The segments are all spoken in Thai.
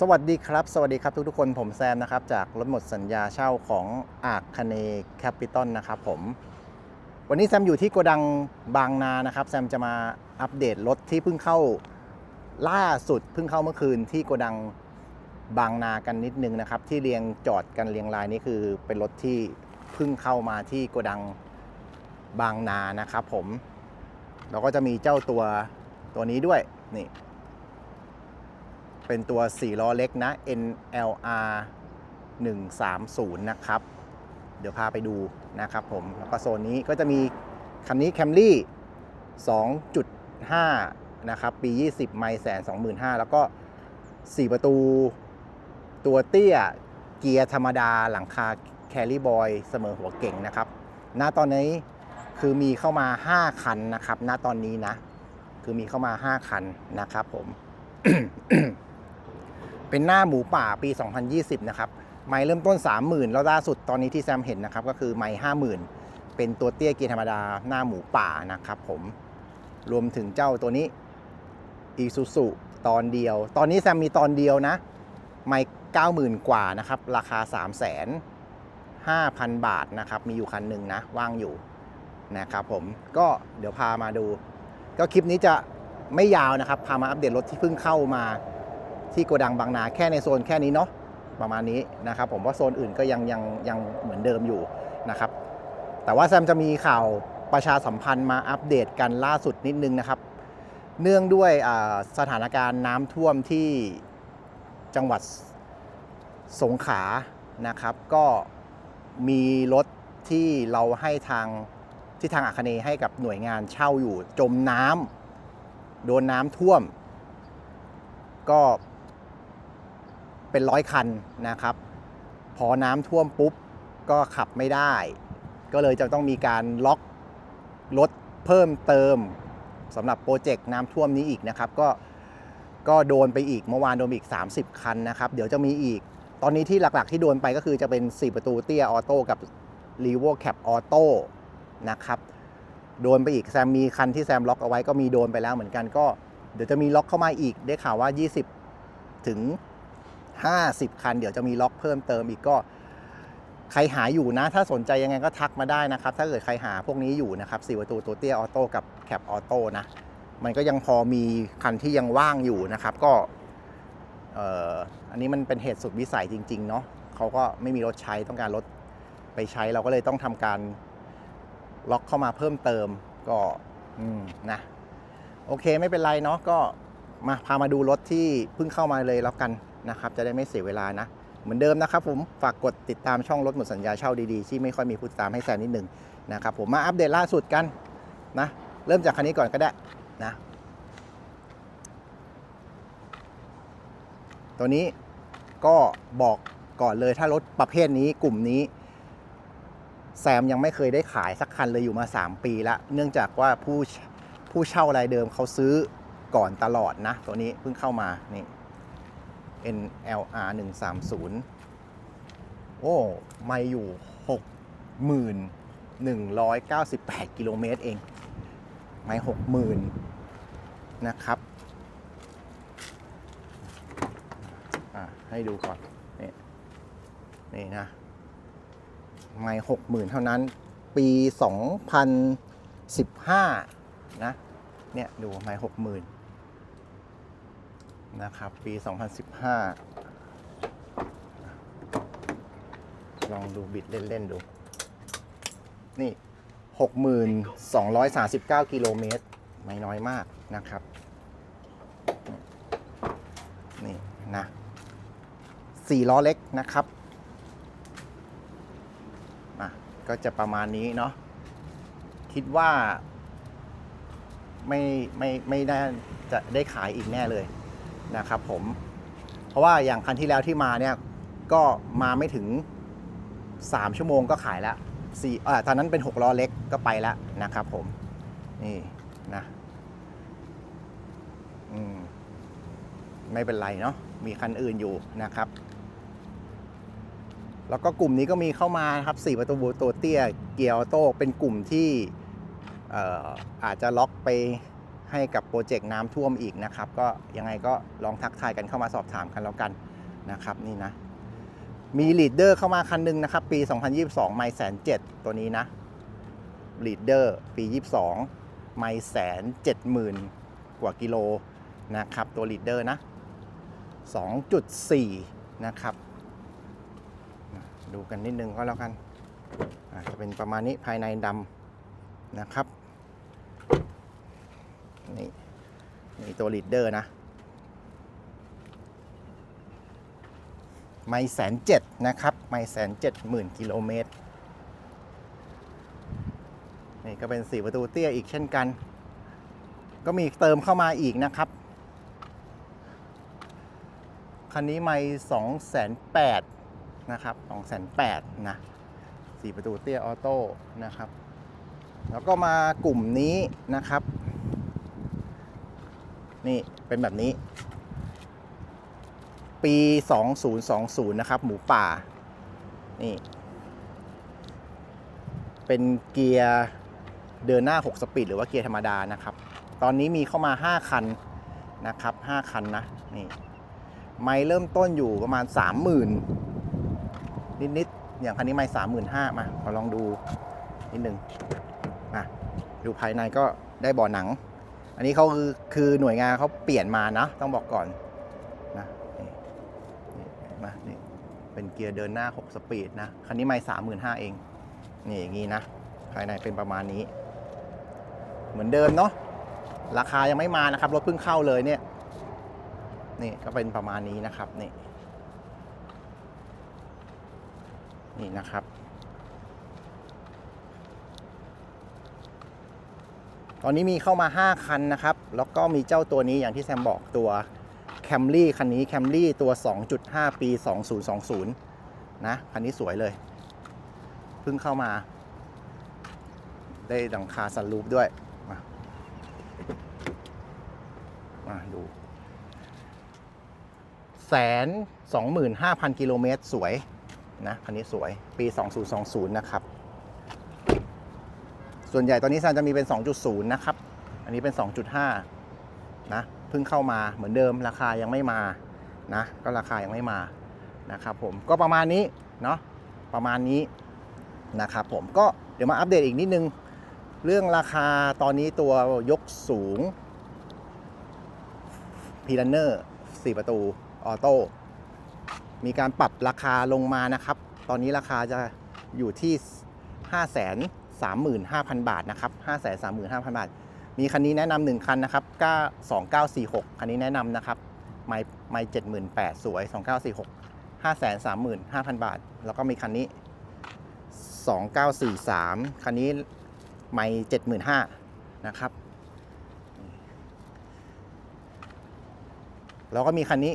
สวัสดีครับ สวัสดีครับทุกทุกๆคนผมแซมนะครับ จากรถหมดสัญญาเช่าของอาคเนแคปิตอลนะครับผม วันนี้แซมอยู่ที่โกดังบางนานะครับ แซมจะมาอัปเดตรถที่เพิ่งเข้าล่าสุดเพิ่งเข้าเมื่อคืนที่โกดังบางนากันนิดนึงนะครับ ที่เรียงจอดกันเรียงรายนี่คือเป็นรถที่เพิ่งเข้ามาที่โกดังบางนานะครับผมแล้วก็จะมีเจ้าตัวตัวนี้ด้วยนี่ เป็นตัว 4 ล้อเล็กนะ NLR 130 นะครับ เดี๋ยวพาไปดูนะครับผม แล้วก็โซนนี้ก็จะมีคันนี้ Camry 2.5 นะครับ ปี 20 ไมล์แสน25,000 แล้วก็ 4 ประตูตัวเตี้ยเกียร์ธรรมดาหลังคา Carry Boy เสมอหัวเก่งนะครับ ณ ตอนนี้คือมีเข้ามา 5 คันนะครับ ณ ตอนนี้นะ คือมีเข้ามา 5 คันนะครับผม เป็นหน้าหมูป่าปี 2020 นะครับ ไม้เริ่มต้น 30,000 แล้วล่าสุดตอนนี้ที่แซมเห็นนะครับ ก็คือไม้50,000 เป็นตัวเตี้ยเกียร์ธรรมดาหน้าหมูป่านะครับผม รวมถึงเจ้าตัวนี้อีซูซุตอนเดียว ตอนนี้แซมมีตอนเดียวนะ ไม่90,000 กว่านะครับ ราคา3 5 0 0 0 0 บาทนะครับ มีอยู่คันหนึ่งนะ ว่างอยู่นะครับผม ก็เดี๋ยวพามาดู ก็คลิปนี้จะไม่ยาวนะครับ พามาอัปเดตรถที่เพิ่งเข้ามา ที่โกดังบางนาแค่ในโซนแค่นี้เนาะประมาณนี้นะครับ ผมว่าโซนอื่นก็ยังยังยังเหมือนเดิมอยู่นะครับ แต่ว่าแซมจะมีข่าวประชาสัมพันธ์มาอัปเดตกันล่าสุดนิดนึงนะครับ เนื่องด้วยสถานการณ์น้ำท่วมที่จังหวัดสงขลานะครับ ก็มีรถที่เราให้ทางที่ทางอาคเนย์ให้กับหน่วยงานเช่าอยู่จมน้ำโดนน้ำท่วม ก็ เป็นร้อยคันนะครับ พอน้ำท่วมปุ๊บก็ขับไม่ได้ ก็เลยจะต้องมีการล็อกรถเพิ่มเติมสำหรับโปรเจกต์น้ำท่วมนี้อีกนะครับ ก็ก็โดนไปอีกเมื่อวานโดนอีก 30 คันนะครับ เดี๋ยวจะมีอีก ตอนนี้ที่หลักๆ ที่โดนไปก็คือจะเป็น 4 ประตูเตี้ยออโต้กับ r e v o Cap Auto นะครับ โดนไปอีกแซมมีคันที่แซมล็อกเอาไว้ก็มีโดนไปแล้วเหมือนกันก็เดี๋ยวจะมีล็อกเข้ามาอีกได้ข่าวว่า 20 ถึง 50 คัน เดี๋ยวจะมีล็อกเพิ่มเติมอีกก็ ใครหาอยู่นะ ถ้าสนใจยังไงก็ทักมาได้นะครับ ถ้าเกิดใครหาพวกนี้อยู่นะครับ4ประตูตัวเตี้ยออโต้กับแคปออโต้นะ มันก็ยังพอมีคันที่ยังว่างอยู่นะครับก็เอ่ออันนี้มันเป็นเหตุสุดวิสัยจริง ๆ เนาะเขาก็ไม่มีรถใช้ต้องการรถไปใช้เราก็เลยต้องทำการล็อกเข้ามาเพิ่มเติมก็อืมนะโอเคไม่เป็นไรเนาะก็มาพามาดูรถที่เพิ่งเข้ามาเลยแล้วกัน นะครับจะได้ไม่เสียเวลานะ เหมือนเดิมนะครับผมฝากกดติดตามช่องรถหมดสัญญาเช่าดีๆ ที่ไม่ค่อยมีผู้ติดตามให้แซมนิดหนึ่งนะครับผมมาอัปเดตล่าสุดกันนะเริ่มจากคันนี้ก่อนก็ได้นะตัวนี้ก็บอกก่อนเลยถ้ารถประเภทนี้กลุ่มนี้ แซมยังไม่เคยได้ขายสักคันเลยอยู่มา 3 ปีแล้วเนื่องจากว่าผู้ผู้เช่ารายเดิมเขาซื้อก่อนตลอดนะ ตัวนี้เพิ่งเข้ามานี่ NLR 130 โอ้ ไม่อยู่ 6,198 กิโลเมตรเอง ไม่60,000 นะครับอะให้ดูก่อน นี่ นี่นะ ไม่หกหมื่นเท่านั้น ปี 2015 นะ เนี่ย ดูไม่หกหมื่ นะครับ ปี 2015 ลองดูบิดเล่น ๆ ดู นี่ 6,239 กิโลเมตร ไม่น้อยมากนะครับ นี่นะสี่ล้อเล็กนะครับอะก็จะประมาณนี้เนาะ คิดว่าไม่ไม่ไม่ได้จะได้ขายอีกแน่เลย นะครับผม เพราะว่าอย่างคันที่แล้วที่มาเนี่ยก็มาไม่ถึง 3 ชั่วโมงก็ขายแล้วสี่อ่าตอนนั้นเป็น 6 ล้อเล็กก็ไปแล้วนะครับผม นี่นะอืมไม่เป็นไรเนาะมีคันอื่นอยู่นะครับ แล้วก็กลุ่มนี้ก็มีเข้ามานะครับ4ประตูตัวเตี้ยเกียร์ออโต้เป็นกลุ่มที่อออาจจะล็อกไป ให้กับโปรเจกต์น้ำท่วมอีกนะครับ ก็ยังไงก็ลองทักทายกันเข้ามาสอบถามกันแล้วกันนะครับนี่นะ มีลีดเดอร์เข้ามาคันหนึงนะครับ ปี 2022 ไม่แสนเจ็ดตัวนี้นะลีดเดอร์ปี 22 ไม่แสนเจ็ดหมื่นกว่ากิโลนะครับตัวลีดเดอร์นะ 2.4 นะครับ ดูกันนิดนึงก็แล้วกันอะจะเป็นประมาณนี้ภายในดำนะครับ นี่นี่ตัวลีดเดอร์นะ ไม่แสนเจ็ดนะครับ ไม่แสนเจ็ดหมื่นกิโลเมตร นี่ก็เป็นสี่ประตูเตี้ยอีกเช่นกัน ก็มีเติมเข้ามาอีกนะครับ คันนี้ไม่สองแสนแปดนะครับสองแสนแปดนะสี่ประตูเตี้ยออโต้นะครับ แล้วก็มากลุ่มนี้นะครับ นี่เป็นแบบนี้ ปี 2020 นะครับ หมูป่า นี่ เป็นเกียร์เดินหน้า 6 สปีดหรือว่าเกียร์ธรรมดานะครับ ตอนนี้มีเข้ามา 5 คันนะครับ 5 คันนะ นี่ ไม่เริ่มต้นอยู่ประมาณ 30,000 นิด ๆ อย่างคันนี้ไม่35,000มาขอลองดูนิดนึงมาดูภายในก็ได้บ่อหนัง อันนี้เขาคือคือหน่วยงานเขาเปลี่ยนมานะ ต้องบอกก่อนนะนี่มานี่เป็นเกียร์เดินหน้า 6 สปีดนะ คันนี้ไม่สามหมื่นห้าเอง นี่อย่างนี้นะ ภายในเป็นประมาณนี้ เหมือนเดิมเนาะราคายังไม่มานะครับ รถเพิ่งเข้าเลยเนี่ย นี่ก็เป็นประมาณนี้นะครับ นี่ นี่นะครับ ตอนนี้มีเข้ามา 5 คันนะครับ แล้วก็มีเจ้าตัวนี้อย่างที่แซมบอกตัว Camry คันนี้ Camry ตัว 2.5 ปี 2020 นะ คันนี้สวยเลย เพิ่งเข้ามา ได้ดังคาสันรูปด้วย มามาดูแสนสองหมื่นห้าพันกิโลเมตรสวยนะ คันนี้สวยปี 2020 นะครับ ส่วนใหญ่ตอนนี้ซันจะมีเป็น 2.0 นะครับ อันนี้เป็น 2.5 นะ เพิ่งเข้ามาเหมือนเดิมราคายังไม่มา นะ ก็ราคายังไม่มานะครับผม ก็ประมาณนี้ เนาะ ประมาณนี้นะครับผม ก็เดี๋ยวมาอัปเดตอีกนิดนึง เรื่องราคาตอนนี้ตัวยกสูงพีลันเนอร์4ประตู ออโต้ มีการปรับราคาลงมานะครับ ตอนนี้ราคาจะอยู่ที่5 3 5 0 0 0 บาทนะครับ5 3 5 0 0 0 บาท มีคันนี้แนะนำหนึ่งคันนะครับ2946 คันนี้แนะนำนะครับไม่ไม่78,000สวย 2946 5 3 5 0 0 0 บาท แล้วก็มีคันนี้ 2943 คันนี้ไม่75,000นะครับ แล้วก็มีคันนี้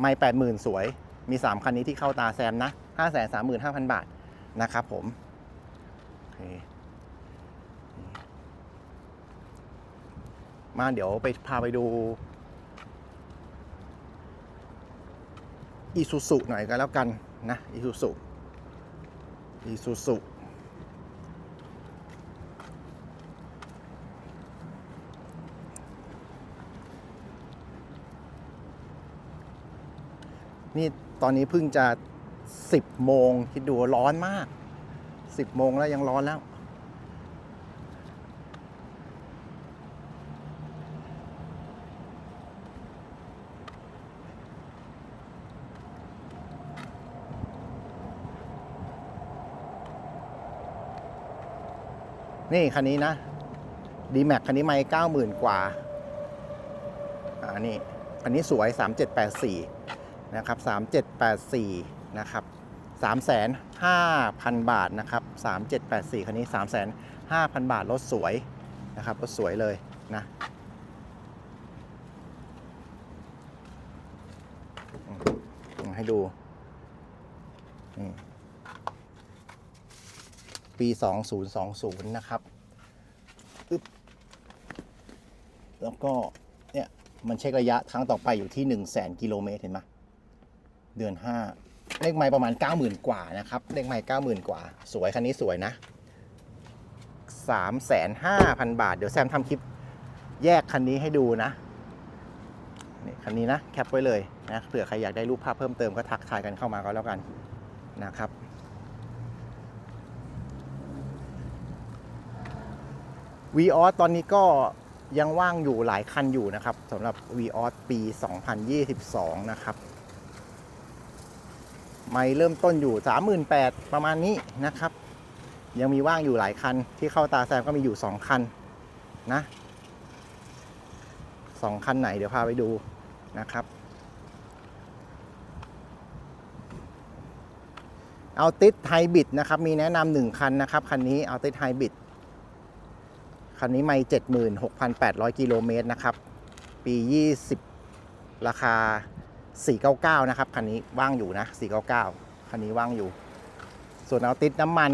ไม่80,000สวย มี 3 คันนี้ที่เข้าตาแซมนะ 535,000 บาทนะครับผม มาเดี๋ยวไปพาไปดูอีซูซุหน่อยก็แล้วกันนะอีซูซุอีซูซุนี่ตอนนี้เพิ่งจะ 10 โมงคิดดูร้อนมาก 10โมงแล้วยังร้อนแล้ว นี่คันนี้นะ d m a x คันนี้ไม่เก้าหมื่นกว่า อ่านี่คันนี้สวย 3784 นะครับ 3784 นะครับ 35,000 บาทนะครับ 3784 คันนี้ 35,000 บาท รถสวยนะครับ รถสวยเลยนะให้ดูนี่ปี 2020 นะครับอึ๊บแล้วก็ เนี่ย มันเช็คระยะครั้งต่อไปอยู่ที่ 1 0 0 0 0แกิโลเมตร เห็นไหมเดือน 5 เลขไม้ประมาณ 90,000 กว่านะครับ เลขไม้90,000 กว่า สวยคันนี้สวยนะ 3,500,000 บาท เดี๋ยวแซมทำคลิปแยกคันนี้ให้ดูนะนี่คันนี้นะแคปไว้เลยนะเผื่อใครอยากได้รูปภาพเพิ่มเติมก็ทักทายกันเข้ามาก็แล้วกันนะครับวีออสตอนนี้ก็ยังว่างอยู่หลายคันอยู่นะครับสำหรับ v ีออสปี 2022 นะครับ ไม่เริ่มต้นอยู่ 38,000ประมาณนี้นะครับ ยังมีว่างอยู่หลายคัน ที่เข้าตาแซมก็มีอยู่ 2 คันนะสองคันไหนเดี๋ยวพาไปดูนะครับ เอาติดไฮบริดนะครับ มีแนะนำหนึ่งคันนะครับ คันนี้เอาติดไฮบริดคันนี้ไม่76,800กิโลเมตรนะครับ ปี20ราคา 499 นะครับคันนี้ว่างอยู่นะ 499 คันนี้ว่างอยู่ ส่วนเอาติดน้ำมัน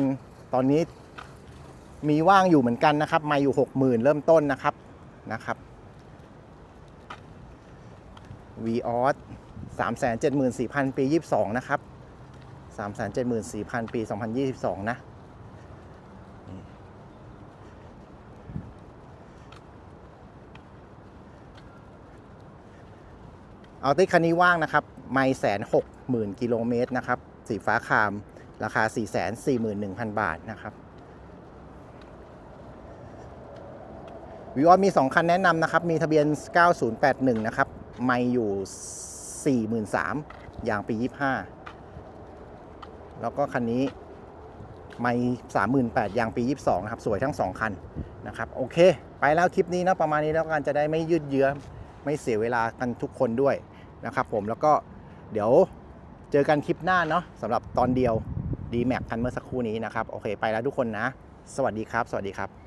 ตอนนี้มีว่างอยู่เหมือนกันนะครับม่อยู่ 60,000 เริ่มต้นนะครับนะครับ v ีออส374,000 ปี 22 นะครับ 374,000 ปี 2022 นะ เอาติคันนี้ว่างนะครับ ไม่แสนหกหมื่นกิโลเมตรนะครับ สีฟ้าคาม ราคา 4 4 1 0 0 0 บาทนะครับวิวอมี 2 คันแนะนำนะครับ มีทะเบียน 9081 นะครับ ไม่อยู่ 43,000อย่างปี 25 แล้วก็คันนี้ไม่38,000อย่างปี 22 นะครับ สวยทั้ง 2 คันนะครับ โอเค ไปแล้วคลิปนี้นะ ประมาณนี้แล้วกันจะได้ไม่ยืดเยื้อ ไม่เสียเวลากันทุกคนด้วย นะครับผมแล้วก็เดี๋ยวเจอกันคลิปหน้าเนาะสำหรับตอนเดียว d m a x คันเมื่อสักครู่นี้นะครับ โอเค ไปแล้วทุกคนนะ สวัสดีครับ สวัสดีครับ